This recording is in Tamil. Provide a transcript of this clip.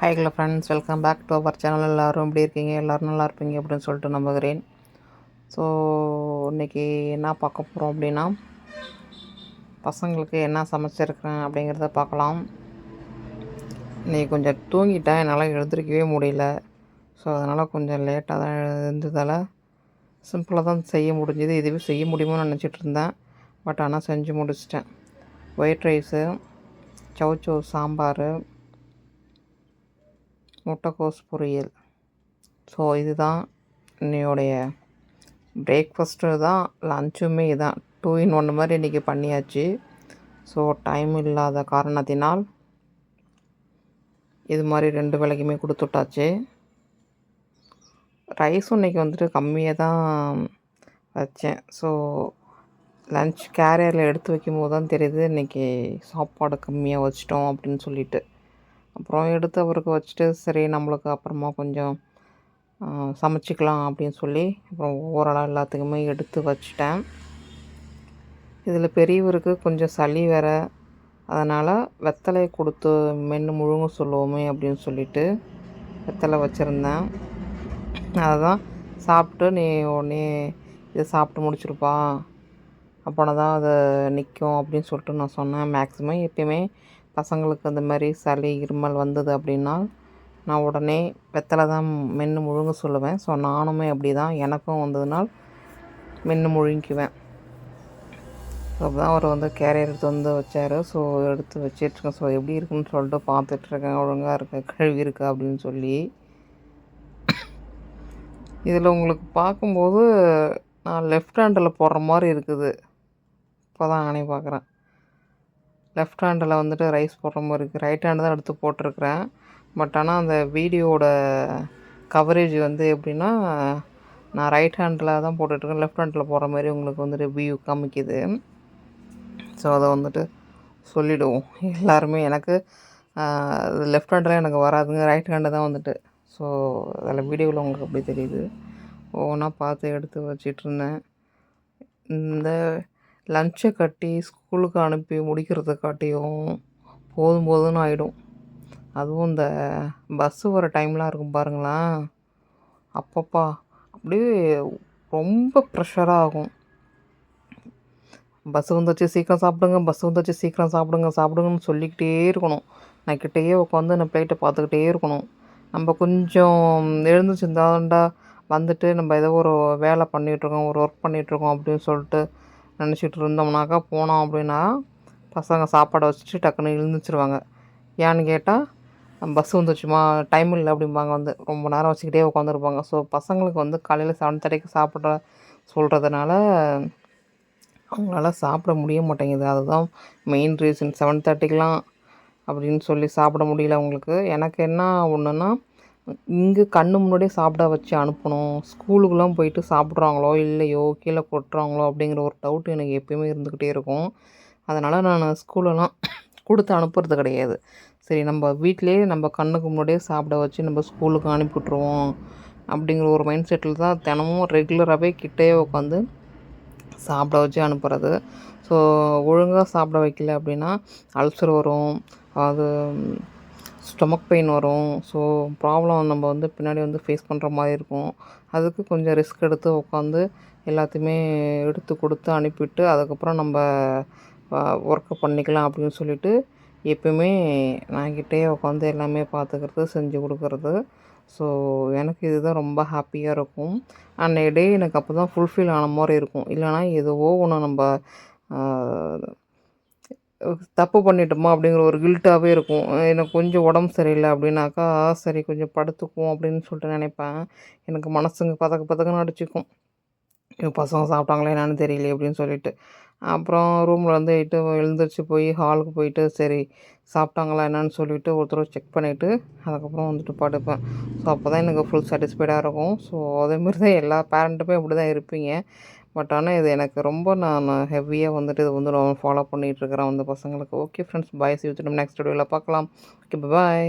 ஹைக்கில் friends welcome back to our channel எல்லோரும் எப்படி இருக்கீங்க? எல்லோரும் நல்லா இருப்பீங்க அப்படின்னு சொல்லிட்டு நம்புகிறேன். ஸோ இன்றைக்கி என்ன பார்க்க போகிறோம் அப்படின்னா பசங்களுக்கு என்ன சமைச்சிருக்கேன் அப்படிங்கிறத பார்க்கலாம். இன்றைக்கி கொஞ்சம் தூங்கிட்டேன். என்னால் எழுந்திருக்கவே முடியல. ஸோ அதனால் கொஞ்சம் லேட்டாக தான் இருந்ததால் சிம்பிளாக தான் செய்ய முடிஞ்சது. இதுவே செய்ய முடியுமோன்னு நினச்சிட்டு இருந்தேன். பட் ஆனால் செஞ்சு முடிச்சிட்டேன். ஒயிட் ரைஸு சவுச்சோ சாம்பார் முட்டைக்கோஸ் பொரியல். ஸோ இதுதான் என்னையோடைய பிரேக்ஃபஸ்ட்டு தான் லஞ்சுமே இதான். டூ இன் ஒன் மாதிரி இன்றைக்கி பண்ணியாச்சு. ஸோ டைம் இல்லாத காரணத்தினால் இது மாதிரி ரெண்டு வேலைக்குமே கொடுத்துட்டாச்சு. ரைஸும் இன்றைக்கி வந்துட்டு கம்மியாக தான் வச்சேன். ஸோ லன்ச் கேரியரில் எடுத்து வைக்கும்போது தான் தெரியுது இன்றைக்கி சாப்பாடு கம்மியாக வச்சிட்டோம் அப்படின்னு சொல்லிட்டு. அப்புறம் எடுத்து அவருக்கு வச்சுட்டு சரி நம்மளுக்கு அப்புறமா கொஞ்சம் சமைச்சிக்கலாம் அப்படின்னு சொல்லி அப்புறம் ஓவராலாக எல்லாத்துக்குமே எடுத்து வச்சிட்டேன். இதில் பெரியவருக்கு கொஞ்சம் சளி வேற. அதனால் வெத்தலையை கொடுத்து மென்று முழுங்க சொல்லுவோமே அப்படின்னு சொல்லிட்டு வெத்தலை வச்சுருந்தேன். அதை தான் சாப்பிட்டு நீ உடனே இதை சாப்பிட்டு முடிச்சிருப்பா. அப்போனா தான் அதை நிற்கும் அப்படின்னு சொல்லிட்டு நான் சொன்னேன். மேக்ஸிமம் எப்பயுமே பசங்களுக்கு அந்த மாதிரி சளி இருமல் வந்தது அப்படின்னா நான் உடனே வெத்தலை தான் மென்று முழுங்க சொல்லுவேன். ஸோ நானுமே அப்படி தான் எனக்கும் வந்ததுனால் மென்று முழுங்கிக்குவேன். அப்போ தான் அவர் வந்து கேரியர் எடுத்து வந்து வச்சார். ஸோ எடுத்து வச்சிட்ருக்கேன். ஸோ எப்படி இருக்குன்னு சொல்லிட்டு பார்த்துட்ருக்கேன். ஒழுங்காக இருக்க கழுவி இருக்கா அப்படின்னு சொல்லி. இதில் உங்களுக்கு பார்க்கும்போது நான் லெஃப்ட் ஹேண்டில் போடுற மாதிரி இருக்குது. இப்போ தான் நானே பார்க்குறேன். லெஃப்ட் ஹேண்டில் வந்துட்டு ரைஸ் போடுற மாதிரி இருக்குது ரைட் ஹேண்டு தான் எடுத்து போட்டிருக்கிறேன். பட் ஆனால் அந்த வீடியோவோட கவரேஜ் வந்து எப்படின்னா நான் ரைட் ஹேண்டில் தான் போட்டுட்ருக்கேன். லெஃப்ட் ஹேண்டில் போடுற மாதிரி உங்களுக்கு வந்துட்டு வியூ காமிக்குது. ஸோ அதை வந்துட்டு சொல்லிவிடுவோம் எல்லாருமே எனக்கு லெஃப்ட் ஹேண்டில் எனக்கு வராதுங்க. ரைட் ஹேண்டு தான் வந்துட்டு. ஸோ அதில் வீடியோவில் உங்களுக்கு அப்படி தெரியுது. ஒவ்வொன்றா பார்த்து எடுத்து வச்சிட்ருந்தேன். இந்த லஞ்சை கட்டி ஸ்கூலுக்கு அனுப்பி முடிக்கிறதுக்காட்டியும் போதும் போதும்னு ஆகிடும் அதுவும் இந்த பஸ்ஸு வர டைம்லாம் இருக்கும் பாருங்களேன். அப்பப்பா அப்படியே ரொம்ப ப்ரெஷராக ஆகும். பஸ்ஸு வந்துச்சு சீக்கிரம் சாப்பிடுங்க பஸ்ஸு வந்துச்சு சீக்கிரம் சாப்பிடுங்க சாப்பிடுங்கன்னு சொல்லிக்கிட்டே இருக்கணும். நான் கிட்டேயே உட்காந்து நான் பிளேட்டை பார்த்துக்கிட்டே இருக்கணும். நம்ம கொஞ்சம் எழுந்துச்சிருந்தாண்டா வந்துட்டு நம்ம ஏதோ ஒரு வேலை பண்ணிகிட்ருக்கோம் ஒரு ஒர்க் பண்ணிகிட்ருக்கோம் அப்படின்னு சொல்லிட்டு நினச்சிட்டு இருந்தோம்னாக்கா போனோம் அப்படின்னா பசங்க சாப்பாடை வச்சுட்டு டக்குன்னு எழுந்துச்சிருவாங்க ஏன்னு கேட்டால் பஸ் வந்துச்சுமா டைம் இல்லை அப்படிம்பாங்க வந்து. ரொம்ப நேரம் வச்சுக்கிட்டே உட்காந்துருப்பாங்க. ஸோ பசங்களுக்கு வந்து காலையில் செவன் தேர்ட்டிக்கு சாப்பிட்ற சொல்கிறதுனால அவங்களால சாப்பிட முடிய மாட்டேங்குது. அதுதான் மெயின் ரீசன் செவன் தேர்ட்டிக்கெலாம் அப்படின்னு சொல்லி சாப்பிட முடியல அவங்களுக்கு. எனக்கு என்ன ஒன்றுன்னா இங்கே கண்ணு முன்னாடியே சாப்பிட வச்சு அனுப்பணும். ஸ்கூலுக்குலாம் போயிட்டு சாப்பிட்றாங்களோ இல்லையோ கீழே கொட்டுறாங்களோ அப்படிங்கிற ஒரு டவுட் எனக்கு எப்பயுமே இருந்துக்கிட்டே இருக்கும். அதனால் நான் ஸ்கூலெல்லாம் கொடுத்து அனுப்புறது கிடையாது. சரி நம்ம வீட்டிலேயே நம்ம கண்ணுக்கு முன்னாடியே சாப்பிட வச்சு நம்ம ஸ்கூலுக்கு அனுப்பி விட்ருவோம் அப்படிங்கிற ஒரு மைண்ட் செட்டில் தான் தினமும் ரெகுலராகவே கிட்டே உட்காந்து சாப்பிட வச்சு அனுப்புறது. ஸோ ஒழுங்காக சாப்பிட வைக்கல அப்படின்னா அல்சர் வரும். அது ஸ்டொமக் பெயின் வரும். ஸோ ப்ராப்ளம் நம்ம வந்து பின்னாடி வந்து ஃபேஸ் பண்ணுற மாதிரி இருக்கும். அதுக்கு கொஞ்சம் ரிஸ்க் எடுத்து உட்காந்து எல்லாத்தையுமே எடுத்து கொடுத்து அனுப்பிவிட்டு அதுக்கப்புறம் நம்ம ஒர்க்கை பண்ணிக்கலாம் அப்படின்னு சொல்லிட்டு எப்பயுமே நான் கிட்டேயே உட்காந்து எல்லாமே பார்த்துக்கிறது செஞ்சு கொடுக்குறது. ஸோ எனக்கு இதுதான் ரொம்ப ஹாப்பியாக இருக்கும். அன்றைய டே எனக்கு அப்போ தான் ஃபுல்ஃபில் ஆன மாதிரி இருக்கும். இல்லைனா எதுவோ ஒன்று நம்ம தப்பு பண்ணிட்டோமா அப்படிங்கிற ஒரு கில்ட்டாகவே இருக்கும். எனக்கு கொஞ்சம் உடம்பு சரியில்லை அப்படின்னாக்கா சரி கொஞ்சம் படுத்துக்குவோம் அப்படின்னு சொல்லிட்டு நினைப்பேன். எனக்கு மனசுங்க பதக்க பதக்கன்னு அடிச்சுக்கும். பசங்க சாப்பிட்டாங்களே என்னன்னு தெரியல அப்படின்னு சொல்லிட்டு. அப்புறம் ரூமில் வந்து எட்டு எழுந்திரிச்சு போய் ஹாலுக்கு போயிட்டு சரி சாப்பிட்டாங்களா என்னன்னு சொல்லிவிட்டு ஒருத்தர் செக் பண்ணிவிட்டு அதுக்கப்புறம் வந்துட்டு படுப்பேன். ஸோ அப்போ தான் எனக்கு ஃபுல் சாட்டிஸ்ஃபைடாக இருக்கும். ஸோ அதேமாரி தான் எல்லா பேரண்ட்டுமே அப்படி தான் இருப்பீங்க. பட் ஆனால் இது எனக்கு ரொம்ப நான் ஹெவியாக வந்துட்டு இது வந்து நான் ஃபாலோ பண்ணிகிட்ருக்கிறேன் வந்து பசங்களுக்கு. ஓகே ஃப்ரெண்ட்ஸ் பாய் சி வச்சுட்டு நெக்ஸ்ட் வீடியோவில் பார்க்கலாம். Okay bye